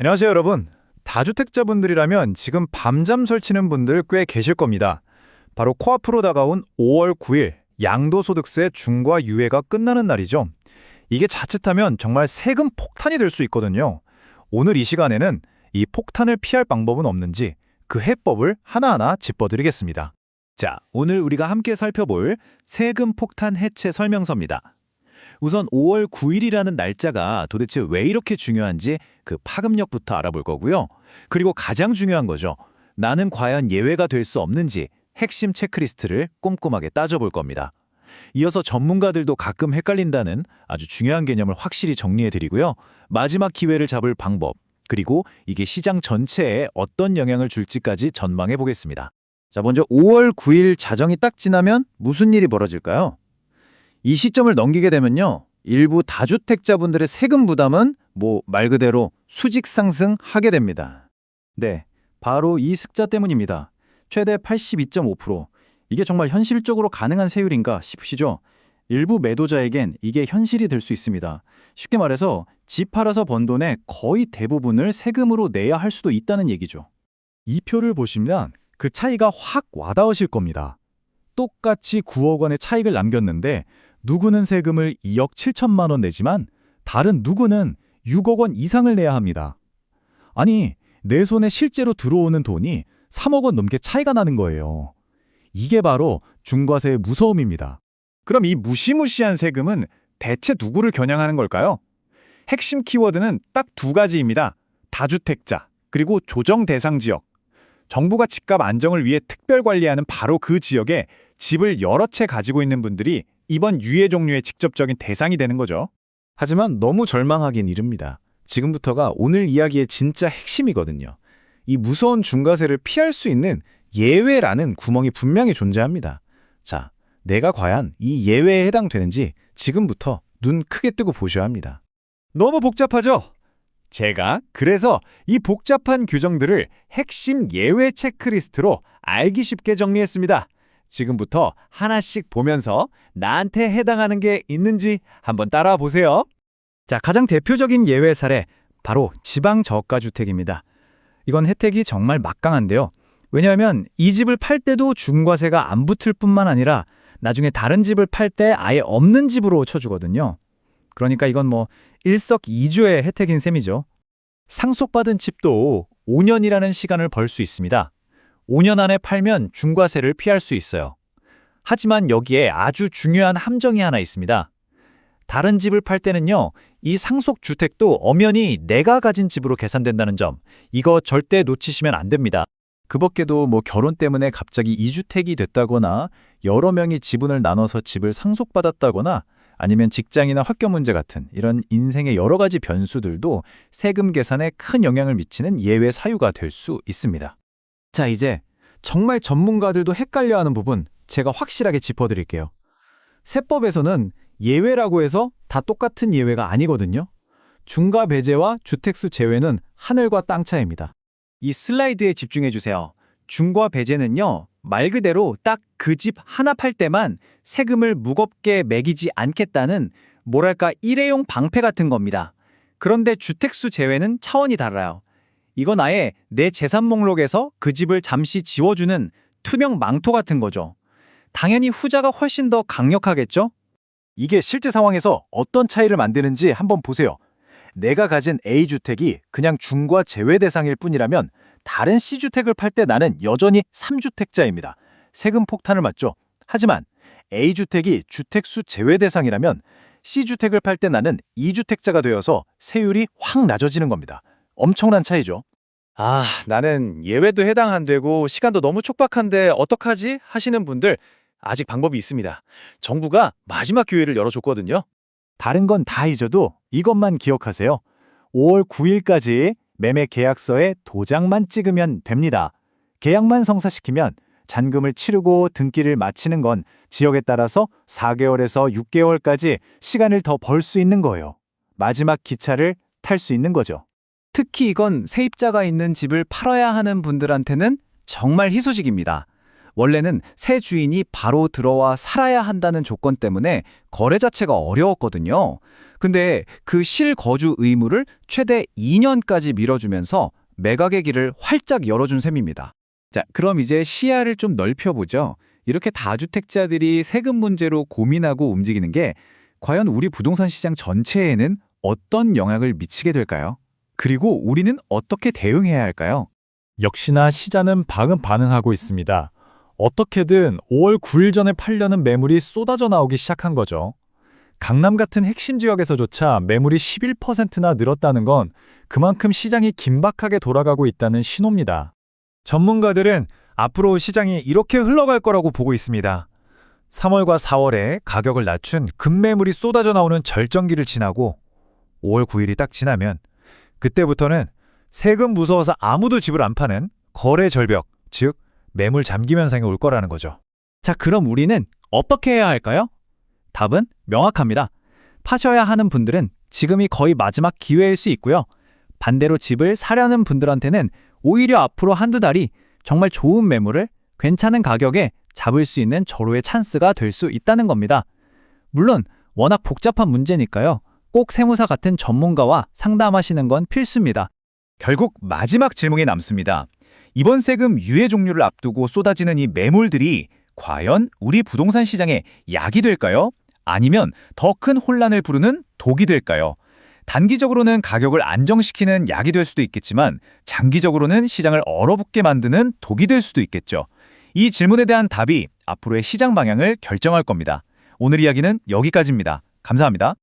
안녕하세요, 여러분. 다주택자분들이라면 지금 밤잠 설치는 분들 꽤 계실 겁니다. 바로 코앞으로 다가온 5월 9일 양도소득세 중과 유예가 끝나는 날이죠. 이게 자칫하면 정말 세금 폭탄이 될 수 있거든요. 오늘 이 시간에는 이 폭탄을 피할 방법은 없는지 그 해법을 하나하나 짚어드리겠습니다. 자, 오늘 우리가 함께 살펴볼 세금 폭탄 해체 설명서입니다. 우선 5월 9일이라는 날짜가 도대체 왜 이렇게 중요한지 그 파급력부터 알아볼 거고요. 그리고 가장 중요한 거죠. 나는 과연 예외가 될 수 없는지 핵심 체크리스트를 꼼꼼하게 따져볼 겁니다. 이어서 전문가들도 가끔 헷갈린다는 아주 중요한 개념을 확실히 정리해 드리고요. 마지막 기회를 잡을 방법, 그리고 이게 시장 전체에 어떤 영향을 줄지까지 전망해 보겠습니다. 자, 먼저 5월 9일 자정이 딱 지나면 무슨 일이 벌어질까요? 이 시점을 넘기게 되면요. 일부 다주택자분들의 세금 부담은 뭐 말 그대로 수직 상승하게 됩니다. 네, 바로 이 숫자 때문입니다. 최대 82.5%. 이게 정말 현실적으로 가능한 세율인가 싶으시죠? 일부 매도자에겐 이게 현실이 될 수 있습니다. 쉽게 말해서 집 팔아서 번 돈의 거의 대부분을 세금으로 내야 할 수도 있다는 얘기죠. 이 표를 보시면 그 차이가 확 와닿으실 겁니다. 똑같이 9억 원의 차익을 남겼는데 누구는 세금을 2억 7천만 원 내지만 다른 누구는 6억 원 이상을 내야 합니다. 아니, 내 손에 실제로 들어오는 돈이 3억 원 넘게 차이가 나는 거예요. 이게 바로 중과세의 무서움입니다. 그럼 이 무시무시한 세금은 대체 누구를 겨냥하는 걸까요? 핵심 키워드는 딱 두 가지입니다. 다주택자, 그리고 조정 대상 지역. 정부가 집값 안정을 위해 특별 관리하는 바로 그 지역에 집을 여러 채 가지고 있는 분들이 이번 유예 종류의 직접적인 대상이 되는 거죠. 하지만 너무 절망하긴 이릅니다. 지금부터가 오늘 이야기의 진짜 핵심이거든요. 이 무서운 중과세를 피할 수 있는 예외라는 구멍이 분명히 존재합니다. 자, 내가 과연 이 예외에 해당되는지 지금부터 눈 크게 뜨고 보셔야 합니다. 너무 복잡하죠? 제가 그래서 이 복잡한 규정들을 핵심 예외 체크리스트로 알기 쉽게 정리했습니다. 지금부터 하나씩 보면서 나한테 해당하는 게 있는지 한번 따라와 보세요. 자, 가장 대표적인 예외 사례 바로 지방 저가 주택입니다. 이건 혜택이 정말 막강한데요. 왜냐하면 이 집을 팔 때도 중과세가 안 붙을 뿐만 아니라 나중에 다른 집을 팔 때 아예 없는 집으로 쳐주거든요. 그러니까 이건 뭐 일석이조의 혜택인 셈이죠. 상속받은 집도 5년이라는 시간을 벌 수 있습니다. 5년 안에 팔면 중과세를 피할 수 있어요. 하지만 여기에 아주 중요한 함정이 하나 있습니다. 다른 집을 팔 때는요, 이 상속 주택도 엄연히 내가 가진 집으로 계산된다는 점, 이거 절대 놓치시면 안 됩니다. 그 밖에도 뭐 결혼 때문에 갑자기 이주택이 됐다거나 여러 명이 지분을 나눠서 집을 상속받았다거나 아니면 직장이나 학교 문제 같은 이런 인생의 여러 가지 변수들도 세금 계산에 큰 영향을 미치는 예외 사유가 될 수 있습니다. 자, 이제 정말 전문가들도 헷갈려하는 부분 제가 확실하게 짚어드릴게요. 세법에서는 예외라고 해서 다 똑같은 예외가 아니거든요. 중과 배제와 주택수 제외는 하늘과 땅 차이입니다. 이 슬라이드에 집중해 주세요. 중과 배제는요, 말 그대로 딱 그 집 하나 팔 때만 세금을 무겁게 매기지 않겠다는 뭐랄까 일회용 방패 같은 겁니다. 그런데 주택수 제외는 차원이 달라요. 이건 아예 내 재산 목록에서 그 집을 잠시 지워주는 투명 망토 같은 거죠. 당연히 후자가 훨씬 더 강력하겠죠? 이게 실제 상황에서 어떤 차이를 만드는지 한번 보세요. 내가 가진 A주택이 그냥 중과 제외 대상일 뿐이라면 다른 C주택을 팔 때 나는 여전히 3주택자입니다. 세금 폭탄을 맞죠. 하지만 A주택이 주택수 제외 대상이라면 C주택을 팔 때 나는 2주택자가 되어서 세율이 확 낮아지는 겁니다. 엄청난 차이죠. 아, 나는 예외도 해당 안 되고 시간도 너무 촉박한데 어떡하지? 하시는 분들 아직 방법이 있습니다. 정부가 마지막 기회를 열어줬거든요. 다른 건 다 잊어도 이것만 기억하세요. 5월 9일까지 매매 계약서에 도장만 찍으면 됩니다. 계약만 성사시키면 잔금을 치르고 등기를 마치는 건 지역에 따라서 4개월에서 6개월까지 시간을 더 벌 수 있는 거예요. 마지막 기차를 탈 수 있는 거죠. 특히 이건 세입자가 있는 집을 팔아야 하는 분들한테는 정말 희소식입니다. 원래는 새 주인이 바로 들어와 살아야 한다는 조건 때문에 거래 자체가 어려웠거든요. 근데 그 실거주 의무를 최대 2년까지 밀어주면서 매각의 길을 활짝 열어준 셈입니다. 자, 그럼 이제 시야를 좀 넓혀보죠. 이렇게 다주택자들이 세금 문제로 고민하고 움직이는 게 과연 우리 부동산 시장 전체에는 어떤 영향을 미치게 될까요? 그리고 우리는 어떻게 대응해야 할까요? 역시나 시장은 방금 반응하고 있습니다. 어떻게든 5월 9일 전에 팔려는 매물이 쏟아져 나오기 시작한 거죠. 강남 같은 핵심 지역에서조차 매물이 11%나 늘었다는 건 그만큼 시장이 긴박하게 돌아가고 있다는 신호입니다. 전문가들은 앞으로 시장이 이렇게 흘러갈 거라고 보고 있습니다. 3월과 4월에 가격을 낮춘 급매물이 쏟아져 나오는 절정기를 지나고 5월 9일이 딱 지나면 그때부터는 세금 무서워서 아무도 집을 안 파는 거래 절벽, 즉 매물 잠김 현상이 올 거라는 거죠. 자, 그럼 우리는 어떻게 해야 할까요? 답은 명확합니다. 파셔야 하는 분들은 지금이 거의 마지막 기회일 수 있고요. 반대로 집을 사려는 분들한테는 오히려 앞으로 한두 달이 정말 좋은 매물을 괜찮은 가격에 잡을 수 있는 절호의 찬스가 될 수 있다는 겁니다. 물론 워낙 복잡한 문제니까요. 꼭 세무사 같은 전문가와 상담하시는 건 필수입니다. 결국 마지막 질문이 남습니다. 이번 세금 유예 종료를 앞두고 쏟아지는 이 매물들이 과연 우리 부동산 시장에 약이 될까요? 아니면 더 큰 혼란을 부르는 독이 될까요? 단기적으로는 가격을 안정시키는 약이 될 수도 있겠지만 장기적으로는 시장을 얼어붙게 만드는 독이 될 수도 있겠죠. 이 질문에 대한 답이 앞으로의 시장 방향을 결정할 겁니다. 오늘 이야기는 여기까지입니다. 감사합니다.